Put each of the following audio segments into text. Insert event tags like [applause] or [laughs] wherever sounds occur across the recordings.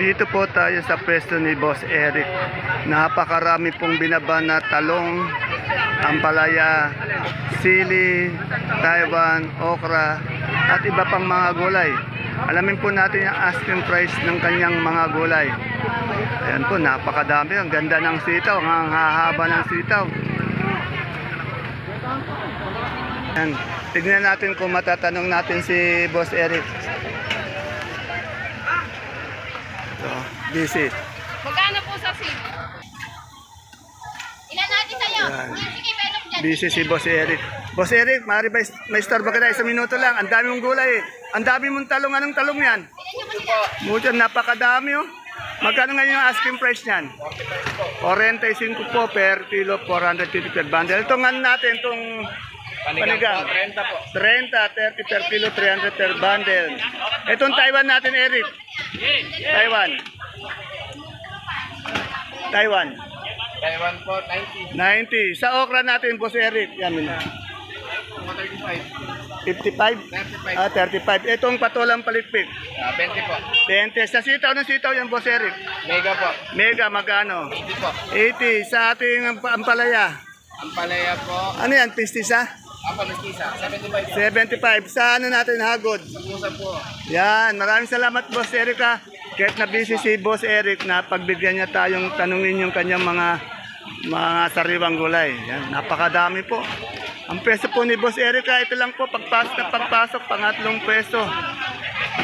Dito po tayo sa pwesto ni Boss Eric. Napakarami pong binaba na talong, ampalaya, sili, Taiwan, okra, at iba pang mga gulay. Alamin po natin yung asking price ng kanyang mga gulay. Ayan po, napakadami. Ang ganda ng sitaw, ang hahaba ng sitaw. Ayan. Tignan natin kung matatanong natin si Boss Eric. Busy. Magkano po sa seed? Ilan natin sa'yo? Yan. Sige, meron dyan. Busy si Boss Eric. Boss Eric, maaari ba may store ba ka na? Isang minuto lang. Ang dami mong gulay eh. Ang dami mong talong. Anong talong yan? Mucho, napakadami oh. Magkano ngayon yung asking price niyan? 45 po per kilo, 450 per bundle. Itong ano natin, itong panigang. 30 po. 30, 30 per kilo, 300 per bundle. Itong Taiwan natin, Eric. Taiwan. Taiwan. Taiwan po, 90. 90. Sa okra natin, Boss Eric. Yan. 35. 55? 35. Ah, 35. Itong patolang palitpik. Ah, 20 po. 20. Sa sitaw ng sitaw yan, Boss Eric. Mega po. Mega, magkano? 80 po. 80. Sa ating amp- ampalaya. Ang palaya po, Ano yan, pistisa? apa mestiza, 75 po. 75. Sa ano natin, hagod? Pusa po. Yan. Maraming salamat, Boss Eric, ha. Kahit na busy si Boss Eric na pagbigyan niya tayong tanungin yung kanyang mga mga sariwang gulay. Yan. Napakadami po. Ang pwesto po ni Boss Eric, ha, ito lang po, pagpasok na pagpasok, pangatlong pwesto.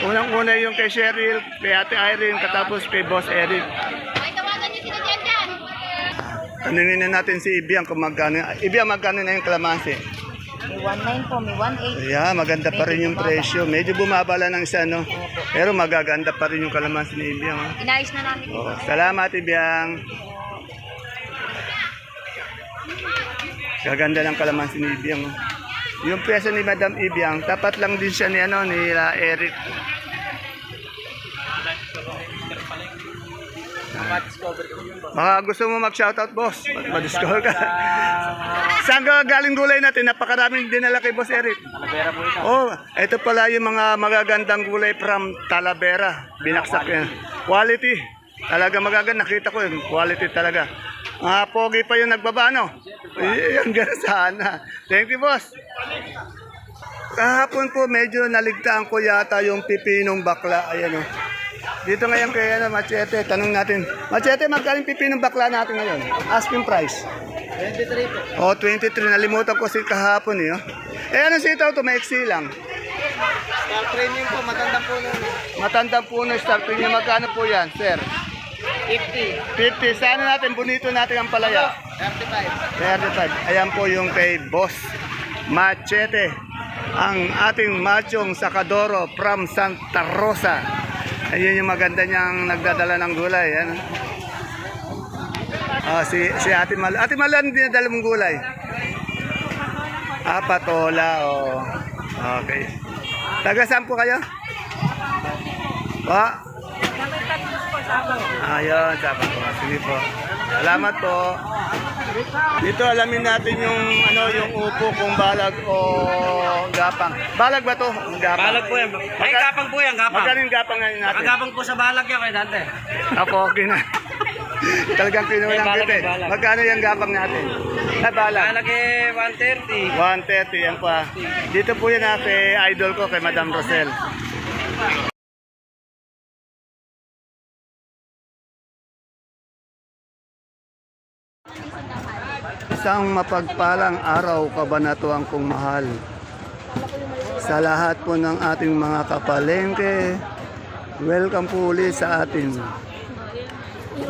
Unang-una yung kay Cheryl, kay Ate Irene, katapos kay Boss Eric. Tanungin na natin si Ibiang kung magkano. Ibiang, magkano na yung kalamansi? May 1.9 po, may 1.8. Yeah, maganda pa rin yung presyo. Medyo bumaba lang ng isa, no? Pero magaganda pa rin yung kalamansi ni Ibiang. oh. Inayos na namin. Oh, salamat, Ibiang. Gaganda ng kalamansi ni Ibiang. oh. Yung presyo ni Madam Ibiang, tapat lang din siya ni, ano, ni uh, Eric. Baka gusto mo mag-shoutout, boss. Ma-discover ka? Saan ka galing gulay natin? Napakaraming dinala kay Boss Eric. Talavera po ito. Oh, ito pala yung mga magagandang gulay from Talavera. Binaksak yan. Quality. Talaga magaganda. Nakita ko yun. Quality talaga. Mga pogi pa yung nagbaba, no? Eh, Hanggang sana. Thank you, boss. Kahapon po, medyo naligtaan ko yata yung pipinong bakla. Ayan, oh. Dito ngayon kay ano, Machete, tanong natin. Machete, magkano yung pipinong bakla natin ngayon? Asking price. 23 po. Oh, 23. Nalimutan ko si kahapon eh. Oh. Eh, anong sitaw to? Maiksi lang. Star premium po, matanda po nun. Matandang puno, start niya. Magkano po yan, sir? 50. 50. Sana natin, bonito natin ang palaya. 35. 35. Ayan po yung kay Boss Machete. Ang ating machong sakadoro from Santa Rosa. Ayun yung maganda niyang nagdadala ng gulay. Yan. Ah, si, si Ate Mal. Ate Mal, ano dinadala mong gulay? Ah, patola. Oh. Okay. Taga saan po kayo? Pa? Ayun, sabi po. Sige po. Salamat po. Dito alamin natin yung ano yung upo kung balag o gapang. Balag ba to? Gapang. Balag po yan. Ay, gapang po yan, gapang. Magkano yung gapang ngayon natin? Nakagapang po sa balag yan kay Dante. Ako, okay na. Talagang pinulang May balag, kita eh. may balag. Magkano yung gapang natin? Na balag. Balag eh, 130. 130 yan pa. Dito po yan ha, kay idol ko, kay Madam Rosel. Isang mapagpalang araw kabanatuan kong mahal. Sa lahat po ng ating mga kapalengke, welcome po ulit sa ating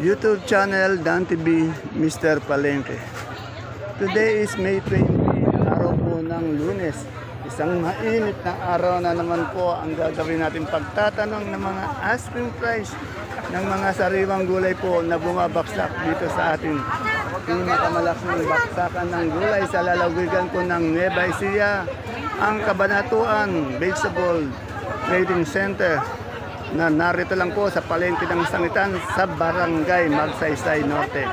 YouTube channel Dan TV Mr. Palengke. Today is May 20, araw po ng lunes. Isang mainit na araw na naman po ang gagawin natin pagtatanong ng mga asking price ng mga sariwang gulay po na bumabaksak dito sa ating pinakamalaking baksakan ng gulay sa lalawigan po ng Nueva Ecija, ang Kabanatuan Vegetable Trading Center na narito lang po sa palengke ng sangitan sa Barangay Magsaysay Norte.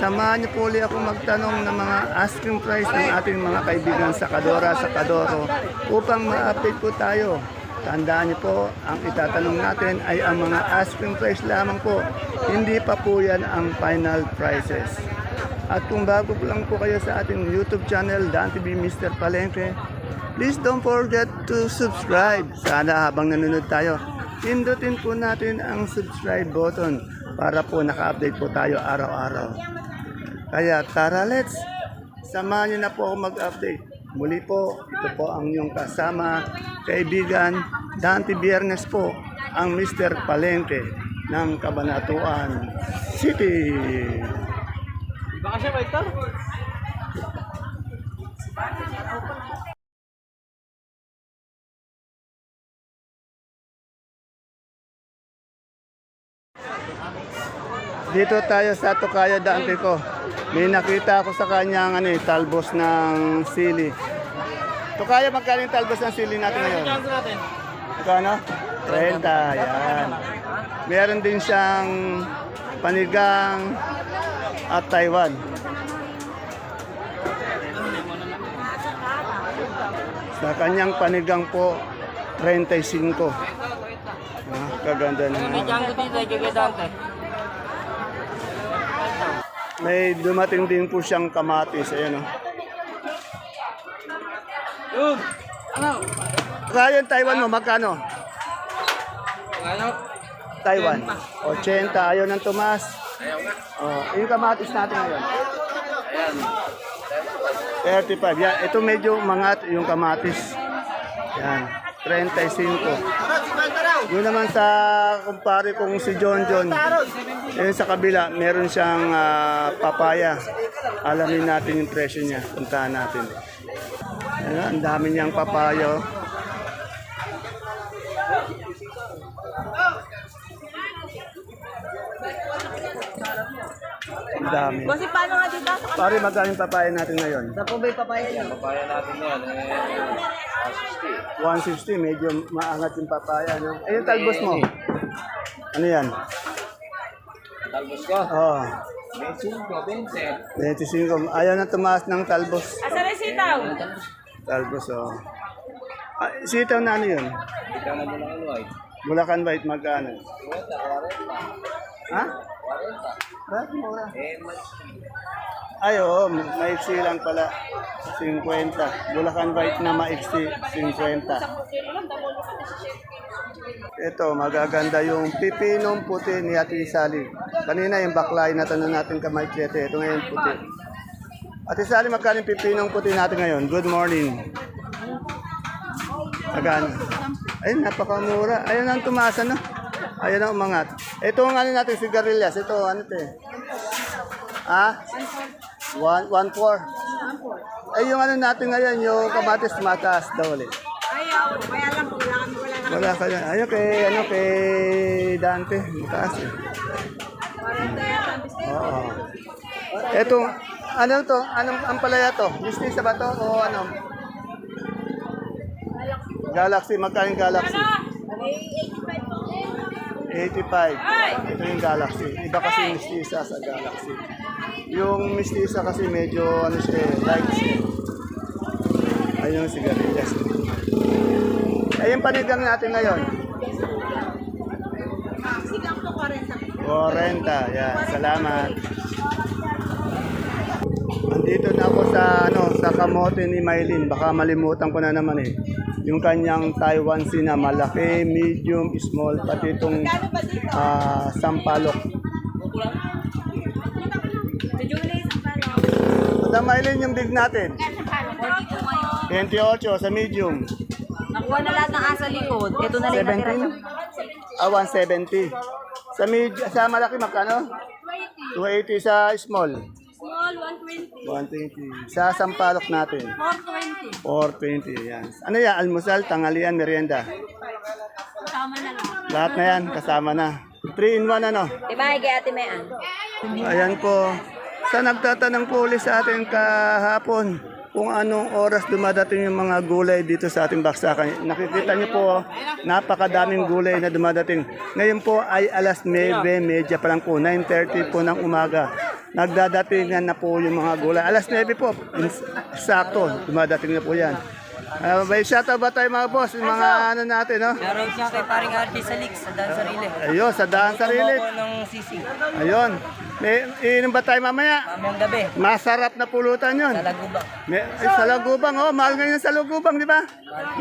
Samahan niyo po ulit ako magtanong ng mga asking price ng ating mga kaibigan sa Kadora, sa Kadoro upang ma-update po tayo Tandaan niyo po, ang itatanong natin ay ang mga asking price lamang po. Hindi pa po yan ang final prices. At kung bago po lang po kayo sa ating YouTube channel, Dan TV Mr. Palengke, please don't forget to subscribe. Sana habang nanonood tayo, pindutin po natin ang subscribe button para po naka-update po tayo araw-araw. Kaya tara, let's samahan niyo na po ako mag-update. Muli po, ito po ang inyong kasama, kaibigan, Dante Biernes po, ang Mr. Palengke ng Cabanatuan City. Baka siya ba ito? Dito tayo sa Tokayo Dante ko. May nakita ako sa kanya ano, eh, talbos ng sili. Tokayo, magkano yung talbos ng sili natin ngayon? Magkano? 30, yan. Meron din siyang panigang at Taiwan. Sa kanyang panigang po, 35. Ah, kaganda naman. Dante. May dumating din po siyang kamatis. Ayan o. Kaya yung Taiwan mo, magkano? Ano? Taiwan. 80. Ayaw ng tumas. Oh, yung kamatis natin ngayon. Ayan. 35. Yan. Ito medyo mangat yung kamatis. Yan. 35. Doon naman sa kumpare kong si John John. Yun sa kabila, meron siyang ah, papaya. Alamin natin yung presyo niya. Puntahan natin. Ayan, ang dami niyang papaya. Ang dami. Kasi paano nga dito? Pare, magkano yung papaya natin ngayon? Sa po ba'y papaya niya? Papaya natin yan. Eh, 160, medyo maangat yung papaya. No? Eh, yung talbos mo? Ano yan? talbos ko. Oh, 25, 25. 20. Ayaw na tumaas ng talbos. Asa rin sitaw? Talbos, oh. Ah, sitaw na ano yun? Ikaw na ano ay. Bulacan White, magkano? Ha? 40. Bakit mura? Eh. Ay, oo, maiksi lang pala. 50. Bulacan White na maiksi, 50. Ito, magaganda yung pipinong puti ni Ate Sally. Kanina yung baklay na tanong natin kamay chete. Ito ngayon puti. Ate Sally, magkano yung pipinong puti natin ngayon? Good morning. Magkano? Ay, napakamura. Ayun ang tumasa, no? Ayun ang umangat. Ito ang ano natin, sigarilyas. Ito, ano ito eh? One four. Ay, yung ano natin ngayon, yung kamatis mataas daw ulit. Ayaw, kaya lang po, wala kami wala na. Wala ka yan. Ayun kay, ano, kay Dante. Mataas eh. 40 yata. Oo. Ito, ano to? Anong ang palaya to? Mistisa ba to? O ano? Galaxy, magkano yung Galaxy? 85. Ito yung Galaxy. Iba kasi yung mistisa sa Galaxy. Yung mistisa kasi medyo ano siya, eh, light siya. Ayun yung sigarilyas. Ay, yung panigang natin ngayon. 40. Yan. Salamat. Andito na ako sa ano sa kamote ni Maylin. Baka malimutan ko na naman eh. Yung kanyang Taiwan Sina malaki, medium, small, pati itong ah, sampalok. Sa Maylin yung big natin. 28 sa medium. Nakuha na lahat ng asa likod. Ito na natira 17? Ah, 170. Sa med sa malaki magkano? 280 sa small. Small, 120. 120. Sa sampalok natin. 420. 420. Yan. Ano yan? Almusal, tanghalian, merienda. Tama na lang. Lahat na yan, kasama na. 3 in 1 ano? Diba, kay Ate Mayan? Ayan po. Sa nagtatanong po ulit sa atin kahapon kung anong oras dumadating yung mga gulay dito sa ating baksakan. Nakikita niyo po, napakadaming gulay na dumadating. Ngayon po ay alas 9.30 pa lang po, 9.30 po ng umaga. Nagdadatingan na po yung mga gulay. Alas 9 po, sakto, dumadating na po yan. Uh, may shoutout ba tayo mga boss? Yung mga ano natin, no? Shoutout nga kay paring RJ Salix sa Dan Sarili. Ayun, sa daan sarili. Tumo ko ng sisig. Ayun. May, iinom ba tayo mamaya? Mamayang gabi. Masarap na pulutan yun. Sa Lagubang. May, ay, sa Lagubang, oh, mahal ngayon sa Lagubang, di ba?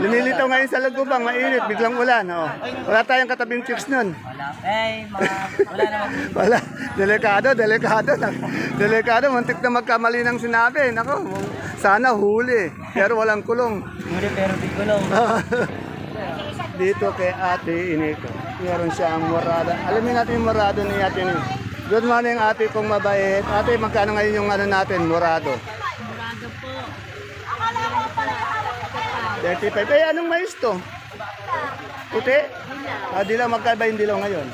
Lumilitaw ngayon sa Lagubang, mainit, biglang ulan, oh. Wala tayong katabing chicks nun. Wala. Eh, mga, wala naman. [laughs] Wala. Delikado, delikado. Delikado, muntik na magkamali ng sinabi. Nako, sana huli. Pero walang kulong. Muli pero di gulong. [laughs] Dito kay Ate Iniko. Meron siyang morada. Alamin natin yung morado ni Ate Iniko. Good morning ate kong mabait. Ate, magkano ngayon yung ano natin, morado? Murado po. 35. Eh, anong mais to? Puti? Ah, dilaw, magkaiba yung dilaw ngayon?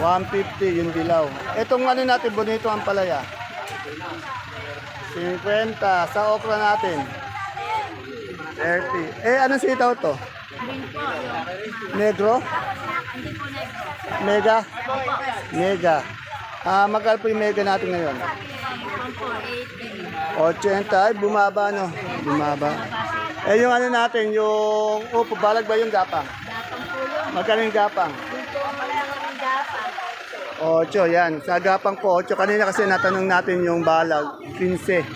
150 yung dilaw. Etong ano natin, bonito ang palaya. 50. Sa okra natin. 30. Eh, anong sitaw to? Negro? Mega? Mega. Ah, magkano po yung mega natin ngayon? 80. Ay, bumaba no. Bumaba. Eh, yung ano natin, yung upo, balag ba yung gapang? Magkano yung gapang? Ocho, yan. Sa gapang po, ocho. Kanina kasi natanong natin yung balag, 15.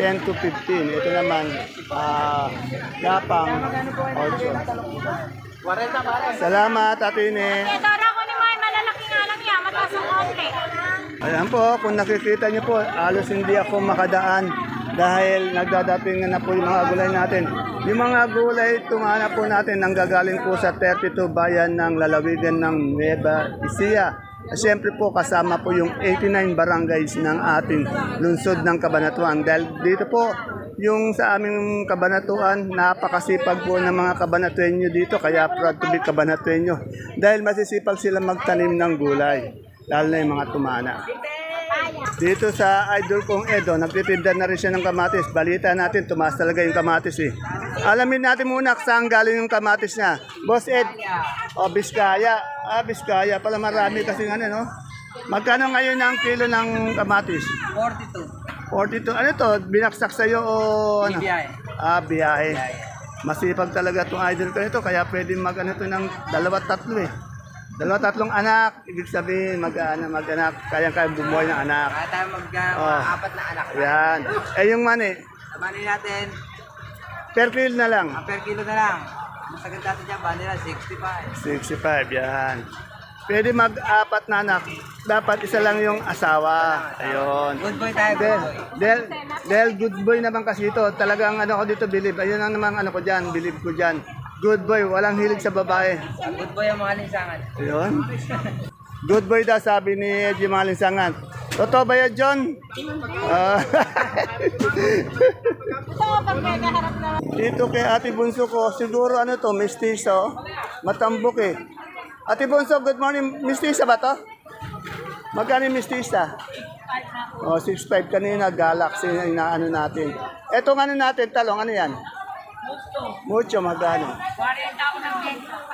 10 to 15. Ito naman, ah, gapang, ocho. Salamat, Atine. Dora ko ni May, malalaki nga lang yan. Mataas ang onte. Ayan po, kung nakikita niyo po, halos hindi ako makadaan dahil nagdadating na po yung mga gulay natin. Yung mga gulay, tumana po natin, nanggagaling po sa 32 bayan ng lalawigan ng Nueva Ecija. At Siyempre po kasama po yung 89 barangays ng ating lungsod ng Kabanatuan. Dahil dito po, yung sa aming kabanatuan, napakasipag po ng mga kabanatuenyo dito, kaya proud to be kabanatuenyo. Dahil masisipag sila magtanim ng gulay, lalo na yung mga tumana. Dito sa idol kong Edo, nagtitinda na rin siya ng kamatis. Balita natin, tumaas talaga yung kamatis eh. Alamin natin muna saan galing yung kamatis niya. Boss Ed, o Biskaya. Ah, Biskaya. Pala marami kasi ano, no? Magkano ngayon ang kilo ng kamatis? 42. 42. Ano to? Binaksak sa'yo o ano? Biyahe. Ah, biyahe. Masipag talaga itong idol ko nito, kaya pwede mag ano to ng dalawa tatlo eh. Dalawa tatlong anak, ibig sabihin mag ano, mag anak, kaya kaya bumuhay ng anak. Kaya tayo mag Oh. apat na anak. Yan. Eh yung mani, Bali natin, per kilo na lang. ang per kilo na lang. Masagad natin dyan, bali na 65. 65, yan. Pwede mag-apat na anak. Dapat isa lang yung asawa. Ayun. Good boy tayo, good boy. dahil, dahil good boy naman kasi ito, talagang ano ko dito, believe. Ayun ang naman ano ko dyan, believe ko dyan. Good boy, walang hilig sa babae. Good boy ang mga linsangan. Ayun. Good boy daw, sabi ni Edgy Malinsangan. Totoo ba yan, John? Ah. [laughs] Dito kay Ate Bunso ko, siguro ano to, mestizo. Matambok eh. Ate Bunso, good morning. Mestiza ba to? Magkano yung mestiza? Oh, 6'5 kanina, Galaxy na inaano natin. Etong ano natin, talong, ano yan? Mucho, magkano?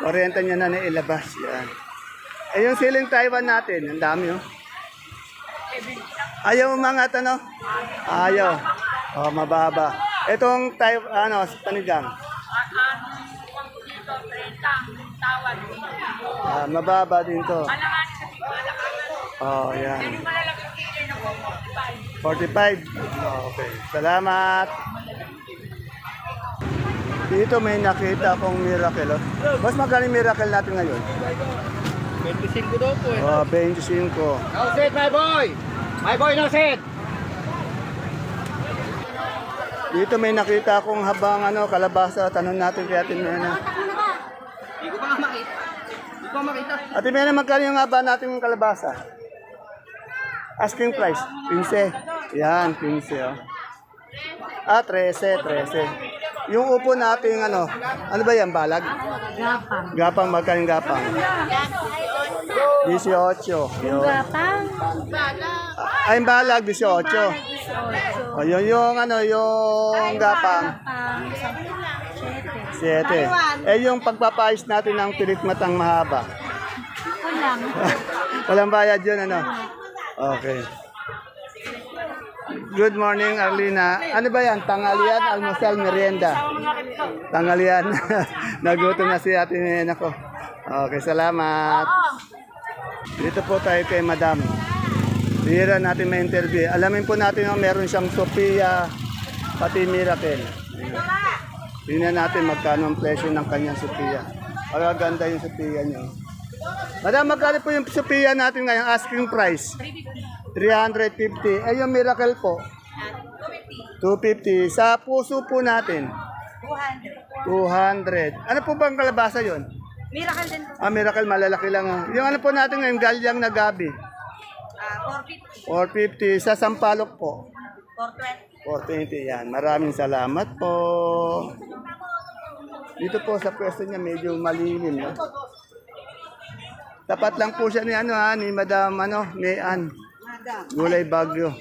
40 niya na nailabas. Yan. Eh, yung siling Taiwan natin, ang dami oh. Ayaw mga ano? Ayaw. Oh, mababa. Itong Taiwan, ano, panigang. Ah, mababa din to. Oh, yan. 45. Oh, okay. Salamat. Dito may nakita akong miracle. Oh. Mas magkano yung miracle natin ngayon? 25 daw po eh. Oh, 25. No set, my boy! My boy, no set! Dito may nakita akong habang ano, kalabasa. Tanong natin kay Ate Mena. Hindi ko pa nga makita. Hindi ko pa makita. Ate Mena, magkano yung haba natin yung kalabasa? Asking price, 15. Yan, 15. Oh. Ah, 13, 13. Yung upo natin, ano, ano ba yan, balag? Gapang. Gapang, magkano yung gapang? 18. Yun. Gapang. Ay, yung balag, 18. O, yun yung, ano, yung gapang. 7. Eh, yung pagpapayos natin ng pilit matang mahaba. Kulang. [laughs] Walang bayad yun, ano? Okay. Good morning, Arlina. Ano ba yan? Tanghalian, almusal, merienda? Tanghalian. [laughs] Nagutom na si ate Nena ko. Okay, salamat. Dito po tayo kay Madam. Bihira natin may interview. Alamin po natin na meron siyang Sophia, pati Miracle. Tingnan natin magkano ang presyo ng kanyang Sophia. Pagaganda yung Sophia niyo. Madam, magkano po yung Sophia natin ngayon? Asking price? 350. Ay, yung Miracle po? 250. Sa puso po natin? 200. 200. Ano po bang kalabasa yon? Miracle din po. Ah, Miracle, malalaki lang. ah. Yung ano po natin ngayon, galyang na gabi? Ah, 450. 450. Sa Sampalok po? 420. 420 yan. Maraming salamat po. Dito po sa pwesto niya medyo malilim. No? Tapat lang po siya ni ano ha, ni Madam ano, Mayan. Gulay Bagyo.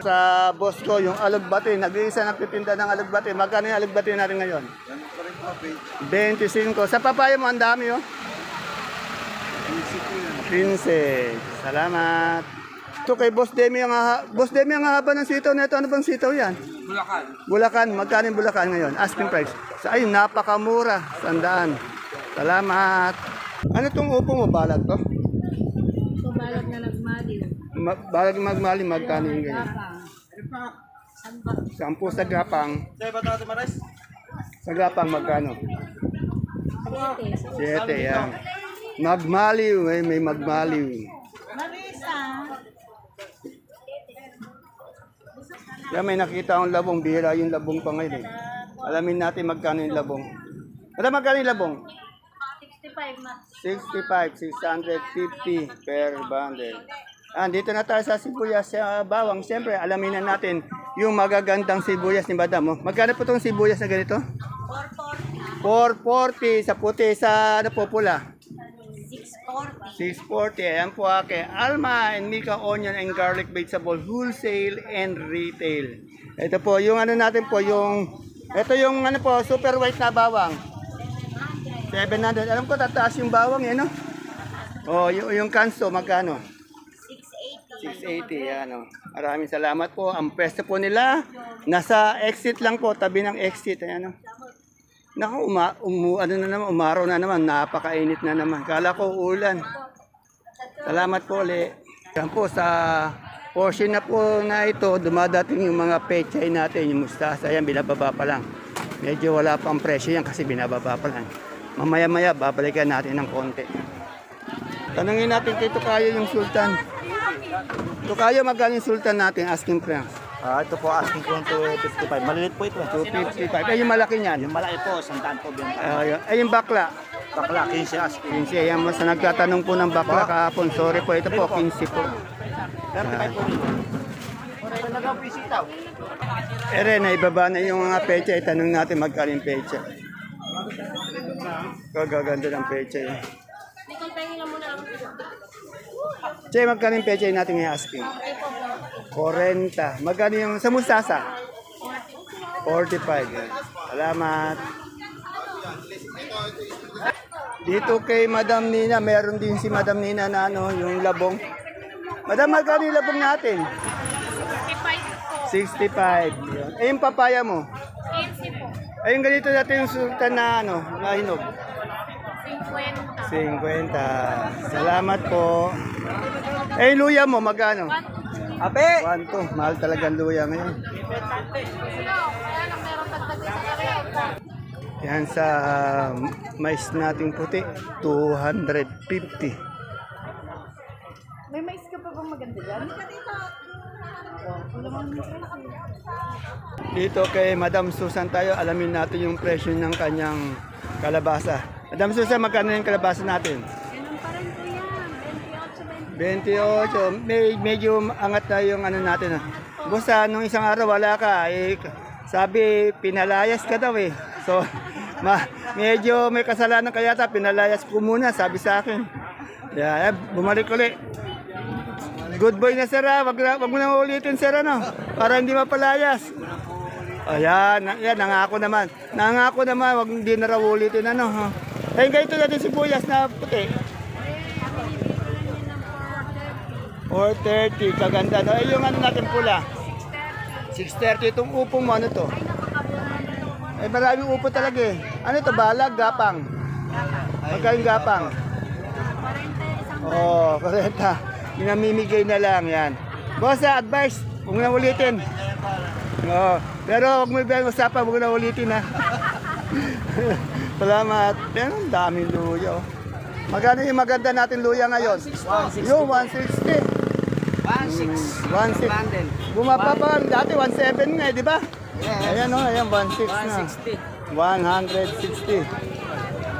Sa boss ko, yung alugbati, nag-iisa nagtitinda ng alugbati. Magkano yung alugbati natin ngayon? 25. Sa papaya mo, ang dami oh. 15. Salamat. Ito kay Boss Demi ang ha- Boss Demi ang haba ng sitaw nito. Ano bang sitaw yan? Bulacan. Bulacan. Magkano yung Bulacan ngayon? Asking price. Sa ay napakamura. Sandaan. Salamat. Ano tong upo mo? Balag to? Tumalag na nagmaliw. Ma- balag magmali. Magkano yung ganyan? Gapang. Samba. Sampu sa gapang. Sa gapang magkano? Siyete yan. Magmaliw. May, may magmaliw. Yan may nakita akong labong. Bihira yung labong pa ngayon eh. Alamin natin magkano yung labong. Ano magkano yung labong? 65 na. 65, 650 per bundle. Ah, dito na tayo sa sibuyas sa bawang. Siyempre, alamin na natin yung magagandang sibuyas ni Madam. Oh. Magkano po itong sibuyas na ganito? 440 sa puti, sa ano po pula? 640. 640. Ayan po kay Alma and Mika Onion and Garlic Vegetable Wholesale and Retail. Ito po, yung ano natin po, yung ito yung ano po, super white na bawang. 700. Alam ko tataas yung bawang eh, no? Oh, yung, yung kanso, magkano? 680. 680, yan oh. Maraming salamat po. Ang pwesto po nila, nasa exit lang po, tabi ng exit. Ayan oh. Naku, uma, umu, ano na naman, umaraw na naman, napakainit na naman. Kala ko ulan. Salamat po ulit. Yan po, sa portion na po na ito, dumadating yung mga pechay natin, yung mustasa. Yan, binababa pa lang. Medyo wala pang presyo yan kasi binababa pa lang. Mamaya-maya, babalikan natin ng konti. Tanungin natin kay Tukayo yung sultan. Tukayo, magkano yung sultan natin, asking price? Ah, ito po asking ko 255. Malilit po ito. 255. Ay, yung malaki niyan. Yung malaki po, sandaan po benta. Ay, ay, yung bakla. Bakla, 15 asking. 15. Ayan mo, sa nagtatanong po ng bakla kahapon. Sorry po, ito po, 15 po. 35 po rin. Nagaw po yung sitaw. Ere, naibaba na yung mga pecha. Itanong natin magkano yung pecha. Kagaganda ng pecha. Eh. Che, magkano yung pecha natin ngayon asking? 40. Magkano yung sa mustasa? 45. yan. Salamat. Dito kay Madam Nina, meron din si Madam Nina na ano, yung labong. Madam, magkano yung labong natin? 65 po. 65. Yun. Eh, yung papaya mo? 80 po. Ay, yung ganito natin yung sultan na ano, na hinog. 50. 50. Salamat po. Eh, luya mo, magkano? Ape! 1 to. Mahal talaga ang luya ngayon. Yan sa uh, mais nating puti, 250. May mais ka pa bang maganda dyan? Dito kay Madam Susan tayo, alamin natin yung presyo ng kanyang kalabasa. Madam Susan, magkano yung kalabasa natin? Ganun pa rin po yan. 28. 28. May, medyo angat na yung ano natin. ah. Busa, nung isang araw wala ka, eh, sabi pinalayas ka daw eh. So, [laughs] ma, medyo may kasalanan kaya ta, pinalayas ko muna, sabi sa akin. Yeah, eh, bumalik ulit. Good boy na sir ah. Wag, wag mo na ulitin sir ano. Para hindi mapalayas. Ayan, na- yan, nangako naman. Nangako naman, wag hindi na raw ulitin ano. Ha. Eh, ganito natin sibuyas na puti. 430, kaganda. No? Eh, yung ano natin pula? 630. Itong upong mo, ano to? Eh, maraming upo talaga eh. Ano to, balag, gapang? Magkaling gapang? 40 isang Oo, oh, koreta. Pinamimigay na lang yan. Boss, ah, advice, huwag mo na ulitin. Oo, pero huwag mo ibang usapan, huwag mo na ulitin ha. [laughs] Salamat. Yan, ang daming luya. Oh. Magkano yung maganda natin luya ngayon? 160 Yung 160. 1.6. 160. Bundle. Bumaba pa, dati 17 nga eh, di ba? Ayan o, ayan, 16 na. 160. 160.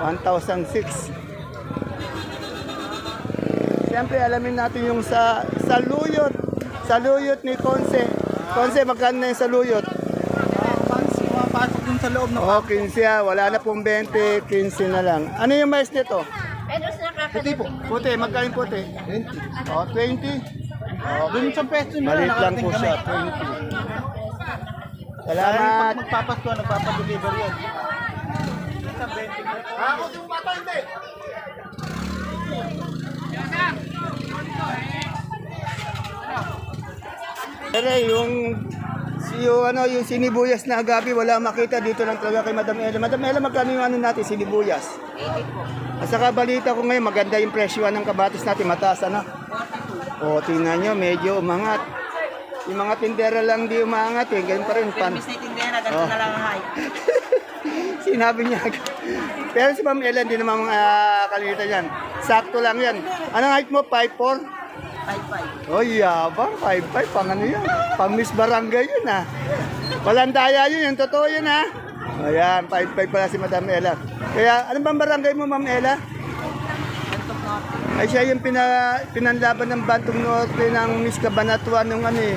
1,006. Siyempre, alamin natin yung sa saluyot. Saluyot ni Conce. Conce, magkano na yung saluyot? Pumapasok dun sa loob na Oh, 15 ah. Wala na pong 20, 15 na lang. Ano yung mais nito? Puti po. Puti, magkano yung puti? 20. Oh, 20. Oh, Dun sa pwesto nila, Maliit lang po siya, kami. 20. Salamat. magpapasko, nagpapadeliver yun. Pero yung yung ano yung sinibuyas na agabi wala makita dito lang talaga kay Madam Ella. Madam Ella magkano yung ano natin sinibuyas? 80 po. At saka balita ko ngayon maganda yung presyo ng kabatis natin mataas ano? O tingnan nyo medyo umangat. Yung mga tindera lang di umangat eh. Ganun pa rin. Pan. Miss na tindera, ganito Oh. na lang ang height. [laughs] Sinabi niya. Pero si Ma'am Ella hindi naman mga kalita yan. Sakto lang yan. Anong height mo? 5'4"? 5.5. Oh, yabang. 5'5". Pang ano yan? Pang Miss Barangay yun, ha? Walang daya yun. Yung totoo yun, ha? Ayan, 5'5 pala si Madam Ella. Kaya, ano bang barangay mo, Ma'am Ella? Ay, siya yung pina, pinanlaban ng Bantong Norte ng Miss Cabanatuan nung ano eh.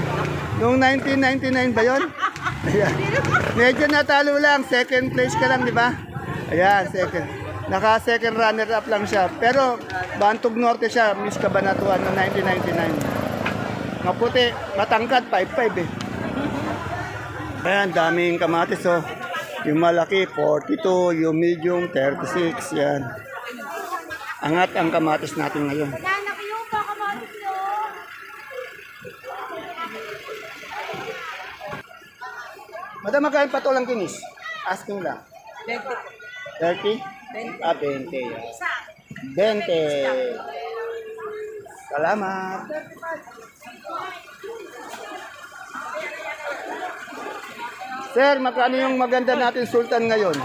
Noong 1999 ba yun? [laughs] Ayan. Medyo natalo lang. Second place ka lang, di ba? Ayan, second. Naka second runner up lang siya. Pero Bantog Norte siya, Miss Cabanatuan noong 1999. Maputi, matangkad, 5'5 eh. Ayan, daming kamatis oh. Yung malaki, 42. Yung medium, 36. Yan. Angat ang kamatis natin ngayon. Madam, magkano pa lang kinis? Asking lang. 30? Ah, 20. 20. Salamat. Sir, magkano yung maganda natin sultan ngayon?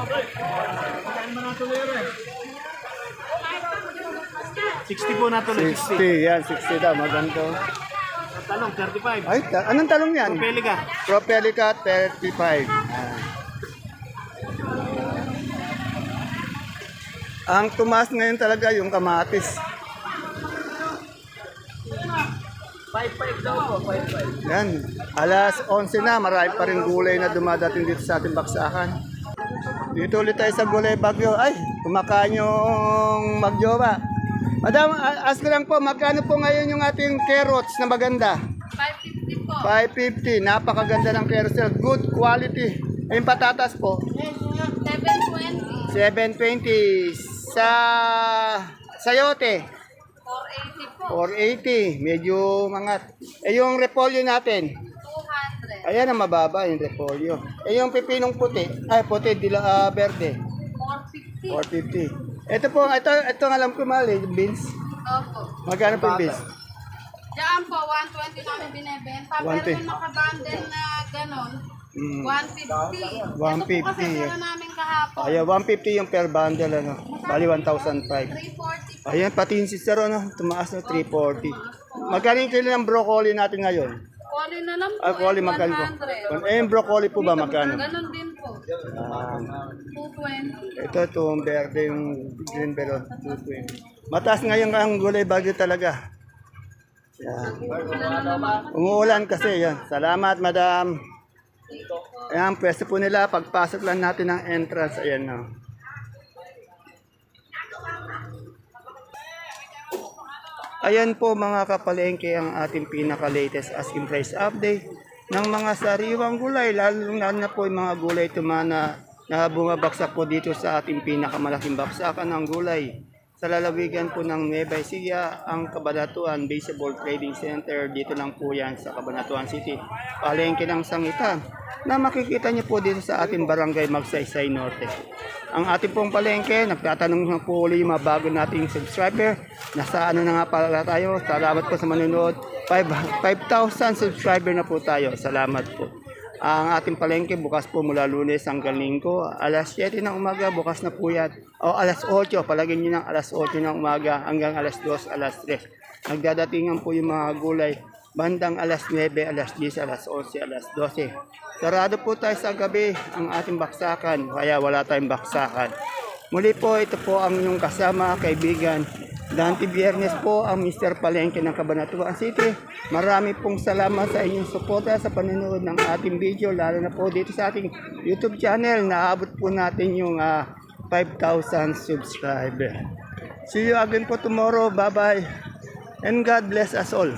60 po na tuloy. 60, yan, 60 daw, maganda. Talong, 35. Ay, ta- anong talong yan? Peliga. Propelica 35. Ang tumas ngayon talaga yung kamatis. 5.5 daw po, 5.5. Yan, alas 11 na, marami pa rin gulay na dumadating dito sa ating baksakan. Dito ulit tayo sa gulay bagyo. Ay, kumakain yung magjowa. Madam, ask ko lang po, magkano po ngayon yung ating carrots na maganda? 550 po. 550, napakaganda ng carrots. sir. Good quality. Yung patatas po, 720. 720. Sa sayote, 480 po. 480. Medyo mangat. Eh yung repolyo natin, 200. ayan ang mababa yung repolyo. Eh yung pipinong puti, ay puti, dila, ah, verde, 450. 450. Ito po, ito, ito ang alam ko mahal eh, yung beans. Opo. Magkano po yung beans? Diyan po, 120 namin binibenta. Pero 120. kung nakabundle na ganon, Mm. 150. 150, Ito po kasi yeah. sila namin kahapon. Ayan, 150 yung per bundle, ano. Bali, 1,005. 340 po. Ayan, pati yung sister, ano, tumaas na 340. Magkano yung kilo ng broccoli natin ngayon? Koli na lang po. Ah, broccoli, eh, magkano po? 100. Eh, yung broccoli po ba, magkano? Ganon din 220. ito, itong verde, yung green melon, 220. Mataas ngayon ang gulay bagyo talaga. Yan. Umuulan kasi, yan. Salamat, madam. Ayan, pwesto po nila. Pagpasok lang natin ng entrance. Ayan na. Ayan po mga kapalengke ang ating pinaka-latest asking price update ng mga sariwang gulay. Lalo, lalo na po yung mga gulay tumana na bumabaksak po dito sa ating pinakamalaking baksakan ng gulay. Sa lalawigan po ng Nueva Ecija, ang Kabanatuan Baseball Trading Center. Dito lang po yan sa Kabanatuan City, palengke ng Sangitan na makikita niyo po dito sa ating barangay Magsaysay Norte. Ang ating pong palengke, nagtatanong na po ulit yung mga bago nating subscriber. Nasa ano na nga pala tayo. Salamat po sa manonood. 5 5,000 subscriber na po tayo. Salamat po. Ang ating palengke bukas po mula lunes hanggang linggo. Alas 7 ng umaga, bukas na po yan. O alas 8, palagyan nyo ng alas 8 ng umaga hanggang alas 2, alas 3. Nagdadatingan po yung mga gulay. Bandang alas 9, alas 10, alas 11, alas 12. Sarado po tayo sa gabi ang ating baksakan, kaya wala tayong baksakan. Muli po, ito po ang inyong kasama, kaibigan. Dante Biernes po ang Mr. Palengke ng Cabanatuan City. Marami pong salamat sa inyong suporta sa panonood ng ating video, lalo na po dito sa ating YouTube channel. Naabot po natin yung ah, 5,000 subscriber. See you again po tomorrow. Bye-bye. And God bless us all.